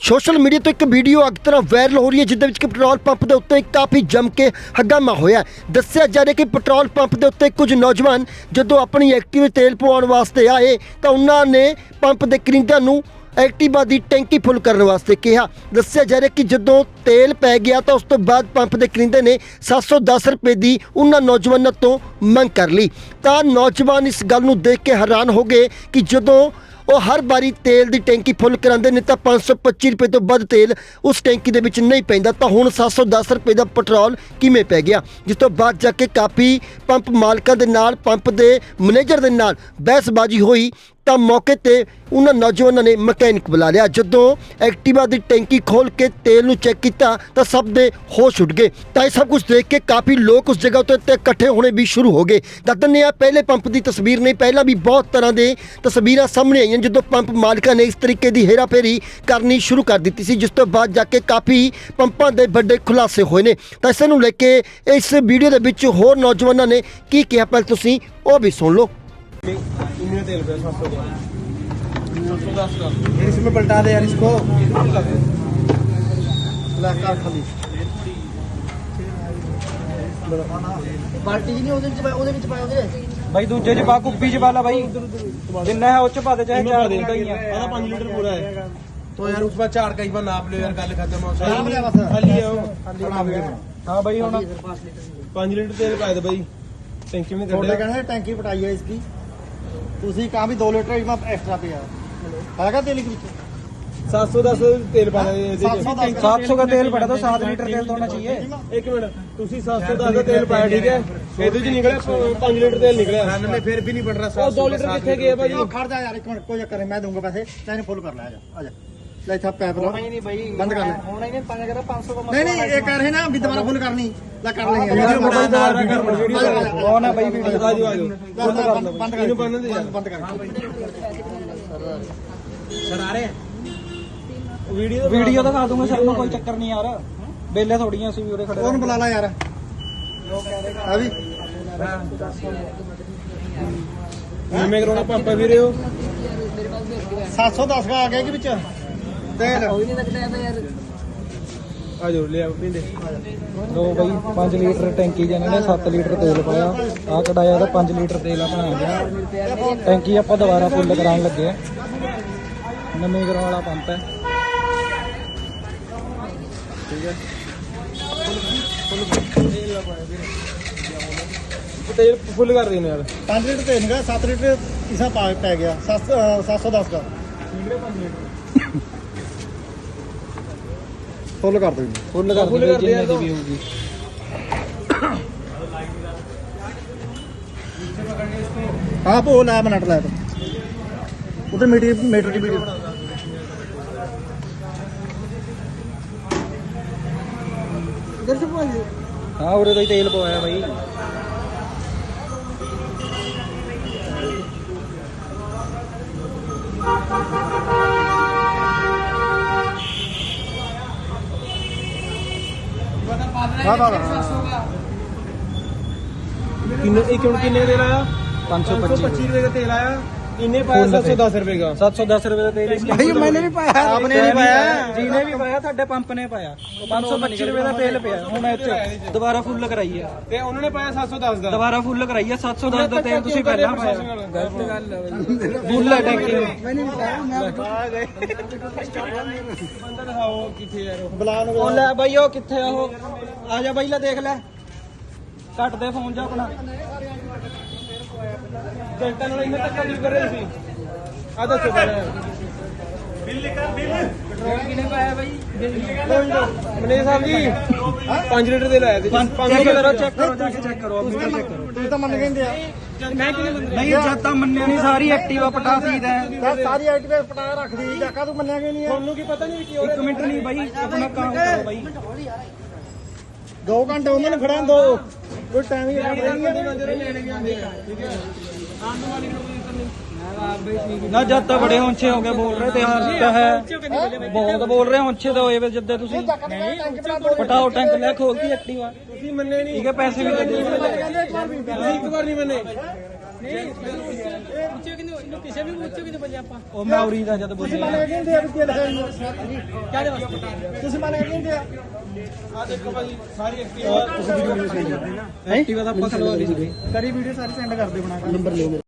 Social media ਤੋਂ ਇੱਕ video ਅੱਗ ਤਰ੍ਹਾਂ ਵਾਇਰਲ ਹੋ ਰਹੀ ਹੈ ਜਿੱਦੇ ਵਿੱਚ ਕਿ ਪੈਟਰੋਲ ਪੰਪ ਦੇ ਉੱਤੇ ਕਾਫੀ ਜੰਮ ਕੇ ਹੰਗਾਮਾ ਹੋਇਆ ਦੱਸਿਆ ਜਾ ਰਿਹਾ ਕਿ ਪੈਟਰੋਲ ਪੰਪ ਦੇ ਉੱਤੇ ਕੁਝ ਨੌਜਵਾਨ ਜਦੋਂ ਆਪਣੀ ਐਕਟਿਵ ਤੇਲ ਪਵਾਉਣ ਵਾਸਤੇ ਆਏ, ਤਾਂ ਉਹਨਾਂ ਨੇ ਪੰਪ ਦੇ ਕਰਿੰਦਿਆਂ ਨੂੰ ਐਕਟਿਵਾ ਦੀ ਟੈਂਕੀ ਫੁੱਲ ਕਰਨ ਵਾਸਤੇ ਕਿਹਾ। ਦੱਸਿਆ ਜਾ ਰਿਹਾ ਕਿ ਜਦੋਂ ਤੇਲ ਪੈ ਗਿਆ, ਤਾਂ ਉਸ ਤੋਂ ਬਾਅਦ ਪੰਪ ਦੇ ਕਰਿੰਦੇ ਨੇ 710 ਰੁਪਏ ਦੀ ਉਹਨਾਂ ਨੌਜਵਾਨਾਂ ਤੋਂ ਮੰਗ ਕਰ ਲਈ। ਤਾਂ ਨੌਜਵਾਨ ਇਸ ਗੱਲ ਨੂੰ ਦੇਖ ਕੇ ਹੈਰਾਨ ਹੋ ਗਏ ਕਿ ਜਦੋਂ ਉਹ ਹਰ ਵਾਰੀ ਤੇਲ ਦੀ ਟੈਂਕੀ ਫੁੱਲ ਕਰਾਉਂਦੇ ਨੇ ਤਾਂ 525 ਰੁਪਏ ਤੋਂ ਵੱਧ ਤੇਲ ਉਸ ਟੈਂਕੀ ਦੇ ਵਿੱਚ ਨਹੀਂ ਪੈਂਦਾ। ਤਾਂ ਹੁਣ 710 ਰੁਪਏ ਦਾ ਪੈਟਰੋਲ ਕਿਵੇਂ ਪੈ ਗਿਆ? ਜਿਸ ਤੋਂ ਬਾਅਦ ਜਾ ਕੇ ਕਾਫੀ ਪੰਪ ਮਾਲਕਾਂ ਦੇ ਨਾਲ, ਪੰਪ ਦੇ ਮੈਨੇਜਰ ਦੇ ਨਾਲ ਬਹਿਸਬਾਜ਼ੀ ਹੋਈ ਤਾਂ ਮੌਕੇ ਤੇ ਉਹਨਾਂ ਨੌਜਵਾਨਾਂ ਨੇ ਮਕੈਨਿਕ ਬੁਲਾ ਲਿਆ। ਜਦੋਂ ਐਕਟਿਵਾ ਦੀ ਟੈਂਕੀ ਖੋਲ ਕੇ ਤੇਲ ਨੂੰ ਚੈੱਕ ਕੀਤਾ, ਤਾਂ ਸਭ ਦੇ ਹੋਸ਼ ਉੱਡ ਗਏ। ਤਾਂ ਇਹ ਸਭ ਕੁਝ ਦੇਖ ਕੇ ਕਾਫੀ ਲੋਕ ਉਸ ਜਗ੍ਹਾ ਉੱਤੇ ਇਕੱਠੇ ਹੋਣੇ ਵੀ ਸ਼ੁਰੂ ਹੋ ਗਏ। ਦੱਸਣੇ ਆ ਪਹਿਲੇ ਪੰਪ ਦੀ ਤਸਵੀਰ ਨਹੀਂ, ਪਹਿਲਾਂ ਵੀ ਬਹੁਤ ਤਰ੍ਹਾਂ ਦੇ ਤਸਵੀਰਾਂ ਸਾਹਮਣੇ ਆਈਆਂ, ਜਦੋਂ ਪੰਪ ਮਾਲਕਾਂ ਨੇ ਇਸ ਤਰੀਕੇ ਦੀ ਹੇਰਾਫੇਰੀ ਕਰਨੀ ਸ਼ੁਰੂ ਕਰ ਦਿੱਤੀ ਸੀ, ਜਿਸ ਤੋਂ ਬਾਅਦ ਜਾ ਕੇ ਕਾਫੀ ਪੰਪਾਂ ਦੇ ਵੱਡੇ ਖੁਲਾਸੇ ਹੋਏ ਨੇ। ਤਾਂ ਇਸ ਨੂੰ ਲੈ ਕੇ ਇਸ ਵੀਡੀਓ ਦੇ ਵਿੱਚ ਹੋਰ ਨੌਜਵਾਨਾਂ ਨੇ ਕੀ ਕਿਹਾ ਪਹਿਲਾਂ ਤੁਸੀਂ ਉਹ ਵੀ ਸੁਣ ਲਓ। इनमें तेल ਬਾਈ ਦੂਜੇ ਚ ਪਾ ਕੁੱਪੀ ਚ ਪਾ ਲਾ ਬਾਈ। ਜਿੰਨਾ ਹੈ ਉੱਚ ਪਾ ਦੇ ਚਾਹੇ ਚਾਰ ਦਿਨ ਦਾ ਹੀ ਆ। ਇਹਦਾ 5 ਲੀਟਰ ਪੂਰਾ ਹੈ। ਤੋ ਯਾਰ ਉਸ ਵਾਰ ਚਾਰ ਕਈ ਵਾਰ ਨਾਪ ਲਿਓ ਯਾਰ ਗੱਲ ਖਤਮ ਹੋ ਸਾਰੀ ਨਾਪ ਲਿਆ ਬਸ। ਖਾਲੀ ਆ ਉਹ। ਹਾਂ। ਬਾਈ ਹੁਣ 5 ਲੀਟਰ ਤੇਲ ਪਾਇਆ ਦੇ ਬਾਈ। ਟੈਂਕੀ ਵੀ ਕੱਢਿਆ? ਥੋੜੇ ਕਹਿੰਦੇ ਟੈਂਕੀ ਪਟਾਈ ਆ ਇਸकी ਤੁਸੀਂ ਕਹਾਂ ਵੀ 2 ਲੀਟਰ ਇਸਮਾ ਐਕਸਟਰਾ ਪਿਆ ਹੈਗਾ ਤੇਲ के ਵਿੱਚ सात सौ दस तेल पाना है 710 700 का तेल पड़ा तो 7 लीटर तेल तो होना चाहिए एक मिनट ਤੁਸੀਂ 710 ਦਾ ਤੇਲ ਪਾਇਆ ਠੀਕ ਹੈ ਇਹਦੇ ਚ ਨਿਕਲਿਆ 5 ਲੀਟਰ ਤੇਲ ਨਿਕਲਿਆ में फिर भी नहीं बढ़ रहा ਉਹ 2 ਲੀਟਰ ਕਿੱਥੇ ਗਏ ਭਾਜੀ ਉਹ ਖੜ ਜਾ ਯਾਰ ਇੱਕ ਮਿੰਟ ਕੋਈ ਚੱਕਰ ਨਹੀਂ ਮੈਂ ਦੂੰਗਾ ਪੈਸੇ ਤੈਨੂੰ ਫੁੱਲ ਕਰ ਲੈ ਆ ਜਾ ਆ ਜਾ ਲੈ ਇੱਥੇ ਪੈਪ ਲਾ ਨਹੀਂ ਬਾਈ। ਬੰਦ ਕਰ ਲੈ। ਹੋਣਾ ਹੀ ਨਹੀਂ ਪੰਜ ਕਰਾ 500 ਦਾ ਨਹੀਂ ਨਹੀਂ ਇਹ ਕਰ ਰਹੇ ਨਾ ਵੀ ਦੁਬਾਰਾ ਫੁੱਲ ਕਰਨੀ ਲੈ ਕਰ ਲੈਂਗੇ ਵੀਡੀਓ ਬਣਾ ਨਾਲ ਵੀਡੀਓ ਵੀਡੀਓ ਕੌਣ ਹੈ ਬਾਈ ਵੀਡੀਓ। ਆਜੋ ਆਜੋ। ਬੰਦ ਕਰ। ਇਹਨੂੰ ਬੰਨ੍ਹ ਦੇ ਯਾਰ। ਬੰਦ ਕਰ। ਸਰ ਆ ਰਹੇ? ਵੀਡੀਓ ਵੀਡੀਓ ਦਿਖਾ ਦੂੰਗਾ ਸਰ ਨੂੰ ਕੋਈ ਚੱਕਰ ਨਹੀਂ ਯਾਰ। ਬੇਲੇ ਥੋੜੀਆਂ ਅਸੀਂ ਵੀ ਉਰੇ ਖੜੇ ਉਹਨੂੰ ਬੁਲਾ ਲੈ ਯਾਰ। ਆ ਵੀ। ਜਿਵੇਂ ਕਰਾਉਣਾ ਪਾਪਾ ਵੀਰੇ ਹੋ 710 ਦਾ ਆ ਗਿਆ ਕਿ ਵਿੱਚ? ਤੇਲ। ਆਜੋ ਲੈ ਆਓ ਪਿੰਦੇ। ਲੋ ਬਾਈ 5 ਲੀਟਰ ਟੈਂਕੀ ਚ ਇਹਨਾਂ ਨੇ 7 ਲੀਟਰ ਤੇਲ ਪਾਇਆ। ਆ ਕਢਾਇਆ ਤਾਂ 5 ਲੀਟਰ ਤੇਲ ਆਪਣਾ ਆ ਗਿਆ। ਟੈਂਕੀ ਆਪਾਂ ਦੁਬਾਰਾ ਫੁੱਲ ਕਰਾਉਣ ਲੱਗੇ ਆ। ਨਵੇਂ ਗਰਾਂ ਵਾਲਾ ਪੰਪ ਹੈ। ਤੇਲ ਫੁੱਲ ਕਰ ਦੇਣਾ ਯਾਰ। 5 ਲੀਟਰ ਤੇਲ ਹੈਗਾ 7 ਲੀਟਰ ਇਸਾ ਪਾ ਪੈ ਗਿਆ। 7 710 ਦਾ ਫੁੱਲ ਕਰ ਦੋ ਜੀ ਫੁੱਲ ਕਰ ਫੁੱਲ ਦਿੰਦੇ ਕਰ ਦੇ ਜਿੰਨੇ ਦੀ ਯਾਰ ਵੀ ਹੋਊਗੀ ਹਾਂ ਭੋ ਲੈ ਮਿੰਟ ਲੈ ਤੂੰ ਉਧਰ ਮੀਟਰ ਮੀਟਰ ਦੀ ਵੀਡੀਓ ਹਾਂ ਉਰੇ ਤੋਂ ਹੀ ਤੇਲ ਕਿੰਨੇ ਇੱਕ ਹੁਣ ਕਿੰਨੇ ਦਾ ਆਇਆ? 525 525 ਰੁਪਏ ਦਾ ਤੇਲ ਆਇਆ। इन्हें पाया सात सौ दस रुपए का सात सौ दस रुपए का तेल भाई मैंने भी पाया आपने नहीं पाया ਤੁਹਾਡੇ ਪੰਪ ਨੇ ਪਾਇਆ। 525 ਰੁਪਏ ਦਾ ਤੇਲ ਪਿਆ ਹੁਣ ਇੱਥੇ ਦੁਬਾਰਾ ਫੁੱਲ ਕਰਾਈ ਆ ਤੇ ਉਹਨਾਂ ਨੇ ਪਾਇਆ 710 ਦਾ। ਦੁਬਾਰਾ ਫੁੱਲ ਕਰਾਈ ਆ 710 ਦਾ ਤੇਲ ਤੁਸੀਂ ਪਹਿਲਾਂ ਪਾਇਆ। ਗਲਤ ਗੱਲ ਹੈ ਬਈ। ਫੁੱਲ ਅਟੈਕਿੰਗ ਮੈਨੇ ਨਹੀਂ ਪਾਇਆ ਮੈਂ ਬੰਦਾ ਦਿਖਾਓ ਕਿੱਥੇ ਯਾਰ ਉਹ ਕਿੱਥੇ ਆ ਉਹ? ਆ ਜਾ ਬਈ ਲੈ ਦੇਖ ਲੈ। ਕੱਟ ਦੇ ਫੋਨ ਜਾ ਆਪਣਾ। ਜਨਤਾ ਨਾਲ ਇੰਨਾ ਧੱਕਾ ਕਿਉਂ ਕਰ ਰਹੇ ਸੀ ਆ ਦੱਸੋ ਪਹਿਲਾਂ। ਕਿਨੇ ਪਾਇਆ ਬਾਈ? ਮਨੇ ਸਾਹਿਬ ਜੀ 5 ਲੀਟਰ ਦੇ ਲਾਇਆ ਤੇ ਚੈੱਕ ਕਰੋ ਚੈੱਕ ਕਰੋ ਜਾ ਕੇ ਚੈੱਕ ਕਰੋ ਆਪਣੀ ਚੈੱਕ ਕਰੋ। ਤੂੰ ਤਾਂ ਮੰਨ ਕਹਿੰਦੇ ਆ। ਮੈਂ ਕਿਹਨੇ ਬੰਦੇ ਨਹੀਂ ਜਦ ਤਾਂ ਮੰਨਿਆ ਨਹੀਂ ਸਾਰੀ ਐਕਟਿਵਾ ਪਟਾ ਸੀਦਾ ਤਾਂ। ਸਾਰੀ ਆਈਟਮ ਪਟਾ ਰੱਖਦੀ ਜਾਕਾ ਤੂੰ ਮੰਨਿਆ ਕਿ ਨਹੀਂ ਤੁਹਾਨੂੰ ਕੀ ਪਤਾ ਨਹੀਂ ਕਿ ਇੱਕ ਮਿੰਟ ਨਹੀਂ ਬਾਈ ਆਪਣਾ ਕੰਮ ਕਰੋ ਬਾਈ। 2 ਘੰਟੇ ਉਹਨਾਂ ਨੇ ਖੜਾ ਦੋ। ਕੋਈ ਟਾਈਮ ਹੀ ਨੂੰ ਜਦ ਤਾਂ ਬੜੇ ਹੋਂਛੇ ਹੋ ਗਏ ਬੋਲ ਰਹੇ ਤੇ ਹਾਂ। ਹੈ ਬਹੁਤ ਬੋਲ ਰਹੇ ਹੋਂਛੇ ਤਾਂ ਹੋਏ ਵੇ ਜਿੱਦੇ ਤੁਸੀਂ ਪਟਾਓ ਟੈਂਕ ਲੈ ਖੋਲਤੀ ਐਕਟਿਵਾ ਤੁਸੀਂ ਮੰਨੇ ਨਹੀਂ। ਠੀਕ ਹੈ ਪੈਸੇ ਵੀ ਲੱਗੇ ਤੁਸੀਂ ਇੱਕ ਵਾਰ ਨਹੀਂ ਮੰਨੇ। ਉੱਚੇ ਕਿੰਨੇ ਇਹਨੂੰ ਕਿਸੇ ਵੀ ਉੱਚੇ ਕਿੰਨੇ ਵਜੇ ਆਪਾਂ ਉਹ ਮੈਂ ਉਰੀ ਦਾ ਜਦ ਬੋਲਿਆ। ਕਹਿੰਦੇ ਆ ਵੀ ਤੇਲ ਹੈ ਨਹੀਂ। ਕਾਹਦੇ ਵਾਸਤੇ? ਤੁਸੀਂ ਮੰਨ ਕੇ ਕਹਿੰਦੇ ਆ। ਆ ਦੇਖੋ ਭਾਈ ਸਾਰੀ ਐਕਟਿਵਾ ਐਕਟਿਵਾ ਦਾ ਆਪਾਂ ਖਲਵਾ ਲਈ। ਸੀ ਕਰੀ ਵੀਡੀਓ ਸਾਰੀ ਸੈਂਡ ਕਰ ਦਿਓ ਬਣਾ ਕੇ।